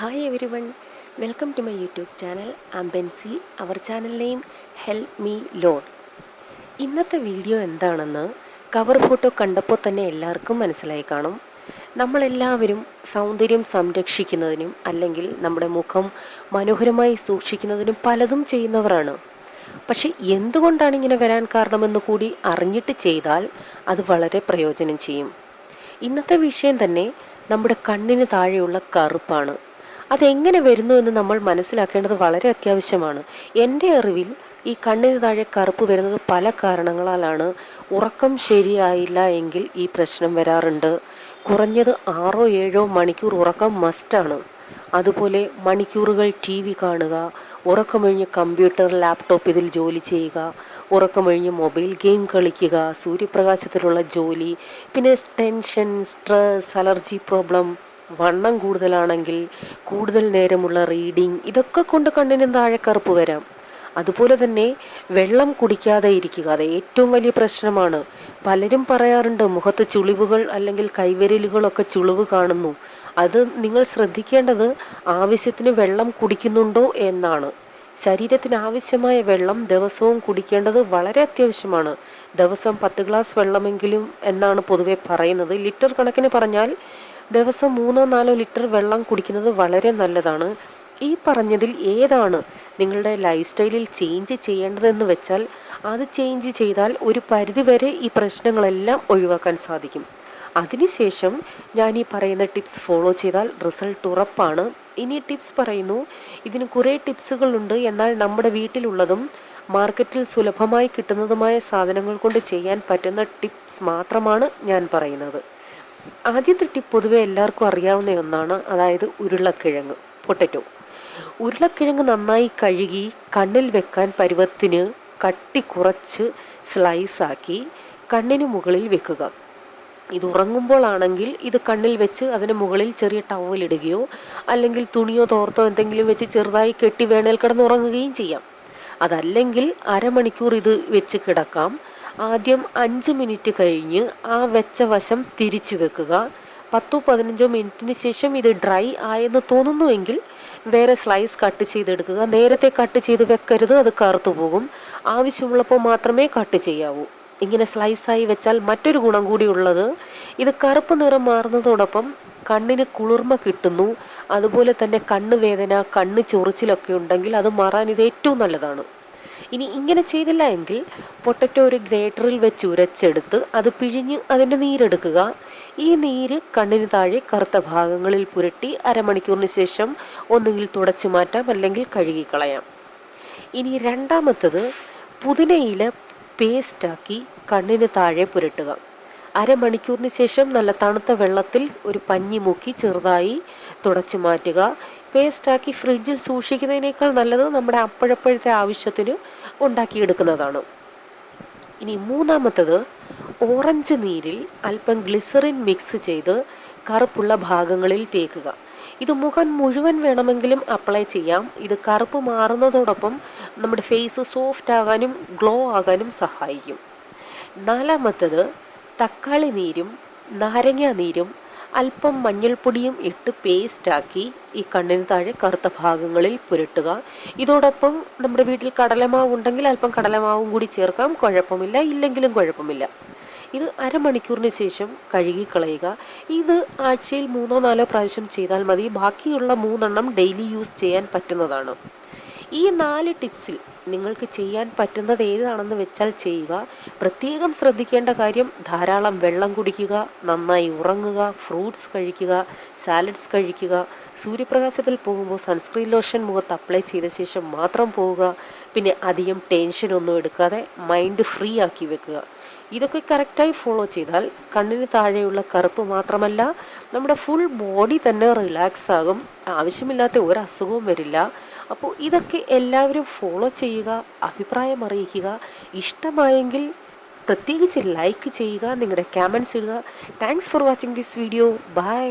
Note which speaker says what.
Speaker 1: Hi every one welcome to my YouTube channel അംബൻസി our channel name help me loan ഇന്നത്തെ video എന്താണെന്ന് cover photo കണ്ടപ്പോൾ തന്നെ എല്ലാവർക്കും മനസ്സിലായി കാണും. നമ്മളെല്ലാവരും സൗന്ദര്യം സംരക്ഷിക്കുന്നതിനും അല്ലെങ്കിൽ നമ്മുടെ മുഖം മനോഹരമായി സൂക്ഷിക്കുന്നതിനും പലതും ചെയ്യുന്നവരാണ്. പക്ഷെ എന്തുകൊണ്ടാണ് ഇങ്ങനെ വരാൻ കാരണമെന്ന് കൂടി അറിഞ്ഞിട്ട് ചെയ്താൽ അത് വളരെ പ്രയോജനം ചെയ്യും. ഇന്നത്തെ വിഷയം തന്നെ നമ്മുടെ കണ്ണിന് താഴെയുള്ള കറുപ്പാണ്. അതെങ്ങനെ വരുന്നു എന്ന് നമ്മൾ മനസ്സിലാക്കേണ്ടത് വളരെ അത്യാവശ്യമാണ്. എന്റെ അറിവിൽ ഈ കണ്ണിന് താഴെ കറുപ്പ് വരുന്നത് പല കാരണങ്ങളാലാണ്. ഉറക്കം ശരിയായില്ല എങ്കിൽ ഈ പ്രശ്നം വരാറുണ്ട്. കുറഞ്ഞത് ആറോ ഏഴോ മണിക്കൂർ ഉറക്കം മസ്റ്റാണ് അതുപോലെ മണിക്കൂറുകൾ ടി വി കാണുക ഉറക്കമൊഴിഞ്ഞ് കമ്പ്യൂട്ടർ ലാപ്ടോപ്പ് ഇതിൽ ജോലി ചെയ്യുക ഉറക്കമൊഴിഞ്ഞ് മൊബൈൽ ഗെയിം കളിക്കുക സൂര്യപ്രകാശത്തിലുള്ള ജോലി പിന്നെ ടെൻഷൻ സ്ട്രെസ് അലർജി പ്രോബ്ലം വണ്ണം കൂടുതലാണെങ്കിൽ കൂടുതൽ നേരമുള്ള റീഡിങ് ഇതൊക്കെ കൊണ്ട് കണ്ണിന് താഴെ കറുപ്പ് വരാം. അതുപോലെ തന്നെ വെള്ളം കുടിക്കാതെ ഇരിക്കുക അത് ഏറ്റവും വലിയ പ്രശ്നമാണ്. പലരും പറയാറുണ്ട് മുഖത്ത് ചുളിവുകൾ അല്ലെങ്കിൽ കൈവിരലുകളൊക്കെ ചുളിവ് കാണുന്നു. അത് നിങ്ങൾ ശ്രദ്ധിക്കേണ്ടത് ആവശ്യത്തിന് വെള്ളം കുടിക്കുന്നുണ്ടോ എന്നാണ്. ശരീരത്തിന് ആവശ്യമായ വെള്ളം ദിവസവും കുടിക്കേണ്ടത് വളരെ അത്യാവശ്യമാണ്. ദിവസം പത്ത് ഗ്ലാസ് വെള്ളമെങ്കിലും എന്നാണ് പൊതുവെ പറയുന്നത്. ലിറ്റർ കണക്കിന് പറഞ്ഞാൽ ദിവസം മൂന്നോ നാലോ ലിറ്റർ വെള്ളം കുടിക്കുന്നത് വളരെ നല്ലതാണ്. ഈ പറഞ്ഞതിൽ ഏതാണ് നിങ്ങളുടെ ലൈഫ് സ്റ്റൈലിൽ ചേഞ്ച് ചെയ്യേണ്ടതെന്ന് വെച്ചാൽ അത് ചേഞ്ച് ചെയ്താൽ ഒരു പരിധിവരെ ഈ പ്രശ്നങ്ങളെല്ലാം ഒഴിവാക്കാൻ സാധിക്കും. അതിനുശേഷം ഞാൻ ഈ പറയുന്ന ടിപ്സ് ഫോളോ ചെയ്താൽ റിസൾട്ട് ഉറപ്പാണ്. ഇനി ടിപ്സ് പറയുന്നു ഇതിന് കുറേ ടിപ്സുകളുണ്ട്. എന്നാൽ നമ്മുടെ വീട്ടിലുള്ളതും മാർക്കറ്റിൽ സുലഭമായി കിട്ടുന്നതുമായ സാധനങ്ങൾ കൊണ്ട് ചെയ്യാൻ പറ്റുന്ന ടിപ്സ് മാത്രമാണ് ഞാൻ പറയുന്നത്. ആദ്യത്തെ ടിപ്പ് പൊതുവെ എല്ലാവർക്കും അറിയാവുന്ന ഒന്നാണ് അതായത് ഉരുളക്കിഴങ്ങ് പൊട്ടറ്റോ. ഉരുളക്കിഴങ്ങ് നന്നായി കഴുകി കണ്ണിൽ വെക്കാൻ പരുവത്തിന് കട്ടി കുറച്ച് സ്ലൈസാക്കി കണ്ണിന് മുകളിൽ വെക്കുക. ഇത് ഉറങ്ങുമ്പോഴാണെങ്കിൽ ഇത് കണ്ണിൽ വെച്ച് അതിന് മുകളിൽ ചെറിയ ടവലിടുകയോ അല്ലെങ്കിൽ തുണിയോ തോർത്തോ എന്തെങ്കിലും വെച്ച് ചെറുതായി കെട്ടി വേണേൽ കിടന്നുറങ്ങുകയും ചെയ്യാം. അതല്ലെങ്കിൽ അരമണിക്കൂർ ഇത് വെച്ച് കിടക്കാം. ആദ്യം അഞ്ച് മിനിറ്റ് കഴിഞ്ഞ് ആ വെച്ച വശം തിരിച്ചു വെക്കുക. പത്തോ പതിനഞ്ചോ മിനിറ്റിന് ശേഷം ഇത് ഡ്രൈ ആയെന്ന് തോന്നുന്നുവെങ്കിൽ വേറെ സ്ലൈസ് കട്ട് ചെയ്തെടുക്കുക. നേരത്തെ കട്ട് ചെയ്ത് വെക്കരുത് അത് കറുത്തു പോകും. ആവശ്യമുള്ളപ്പോൾ മാത്രമേ കട്ട് ചെയ്യാവൂ. ഇങ്ങനെ സ്ലൈസായി വെച്ചാൽ മറ്റൊരു ഗുണം കൂടി ഉള്ളത്. ഇത് കറുപ്പ് നിറം മാറുന്നതോടൊപ്പം കണ്ണിന് കുളിർമ കിട്ടുന്നു. അതുപോലെ തന്നെ കണ്ണ് വേദന കണ്ണ് ചൊറിച്ചിലൊക്കെ ഉണ്ടെങ്കിൽ അത് മാറാൻ ഇത് ഏറ്റവും നല്ലതാണ്. ഇനി ഇങ്ങനെ ചെയ്തില്ല എങ്കിൽ പൊട്ടറ്റോ ഒരു ഗ്രേറ്ററിൽ വെച്ച് ഉരച്ചെടുത്ത് അത് പിഴിഞ്ഞ് അതിന്റെ നീരെടുക്കുക. ഈ നീര് കണ്ണിന് താഴെ കറുത്ത ഭാഗങ്ങളിൽ പുരട്ടി അരമണിക്കൂറിന് ശേഷം ഒന്നുകിൽ തുടച്ചു മാറ്റാം അല്ലെങ്കിൽ കഴുകിക്കളയാം. ഇനി രണ്ടാമത്തത് പുതിനയില പേസ്റ്റാക്കി കണ്ണിന് താഴെ പുരട്ടുക. അരമണിക്കൂറിന് ശേഷം നല്ല തണുത്ത വെള്ളത്തിൽ ഒരു പഞ്ഞി മുക്കി ചെറുതായി തുടച്ചു മാറ്റുക. പേസ്റ്റാക്കി ഫ്രിഡ്ജിൽ സൂക്ഷിക്കുന്നതിനേക്കാൾ നല്ലത് നമ്മുടെ അപ്പോഴപ്പോഴത്തെ ആവശ്യത്തിന് ഉണ്ടാക്കിയെടുക്കുന്നതാണ്. ഇനി മൂന്നാമത്തത് ഓറഞ്ച് നീരിൽ അല്പം ഗ്ലിസറിൻ മിക്സ് ചെയ്ത് കറുപ്പുള്ള ഭാഗങ്ങളിൽ തേക്കുക. ഇത് മുഖം മുഴുവൻ വേണമെങ്കിലും അപ്ലൈ ചെയ്യാം. ഇത് കറുപ്പ് മാറുന്നതോടൊപ്പം നമ്മുടെ ഫേസ് സോഫ്റ്റ് ആകാനും ഗ്ലോ ആകാനും സഹായിക്കും. നാലാമത്തത് തക്കാളി നീരും നാരങ്ങ നീരും അല്പം മഞ്ഞൾപ്പൊടിയും ഇട്ട് പേസ്റ്റാക്കി ഈ കണ്ണിന് താഴെ കറുത്ത ഭാഗങ്ങളിൽ പുരട്ടുക. ഇതോടൊപ്പം നമ്മുടെ വീട്ടിൽ കടലമാവ് ഉണ്ടെങ്കിൽ അല്പം കടലമാവും കൂടി ചേർക്കാം. കുഴപ്പമില്ല. ഇല്ലെങ്കിലും കുഴപ്പമില്ല. ഇത് അരമണിക്കൂറിന് ശേഷം കഴുകിക്കളയുക. ഇത് ആഴ്ചയിൽ മൂന്നോ നാലോ പ്രാവശ്യം ചെയ്താൽ മതി. ബാക്കിയുള്ള മൂന്നെണ്ണം ഡെയിലി യൂസ് ചെയ്യാൻ പറ്റുന്നതാണ്. ഈ നാല് ടിപ്സിൽ നിങ്ങൾക്ക് ചെയ്യാൻ പറ്റുന്നത് ഏതാണെന്ന് വെച്ചാൽ ചെയ്യുക. പ്രത്യേകം ശ്രദ്ധിക്കേണ്ട കാര്യം ധാരാളം വെള്ളം കുടിക്കുക നന്നായി ഉറങ്ങുക ഫ്രൂട്ട്സ് കഴിക്കുക സാലഡ്സ് കഴിക്കുക. സൂര്യപ്രകാശത്തിൽ പോകുമ്പോൾ സൺസ്ക്രീൻ ലോഷൻ മുഖത്ത് അപ്ലൈ ചെയ്ത ശേഷം മാത്രം പോവുക. പിന്നെ അധികം ടെൻഷനൊന്നും എടുക്കാതെ മൈൻഡ് ഫ്രീ ആക്കി വെക്കുക. ഇതൊക്കെ കറക്റ്റായി ഫോളോ ചെയ്താൽ കണ്ണിന് താഴെയുള്ള കറുപ്പ് മാത്രമല്ല നമ്മുടെ ഫുൾ ബോഡി തന്നെ റിലാക്സ് ആകും. ആവശ്യമില്ലാത്ത ഒരു അസുഖവും വരില്ല. അപ്പോൾ ഇതൊക്കെ എല്ലാവരും ഫോളോ ചെയ്യുക അഭിപ്രായം അറിയിക്കുക. ഇഷ്ടമായെങ്കിൽ പ്രത്യേകിച്ച് ലൈക്ക് ചെയ്യുക നിങ്ങളുടെ കമൻസ് ഇടുക. Thanks for watching this video bye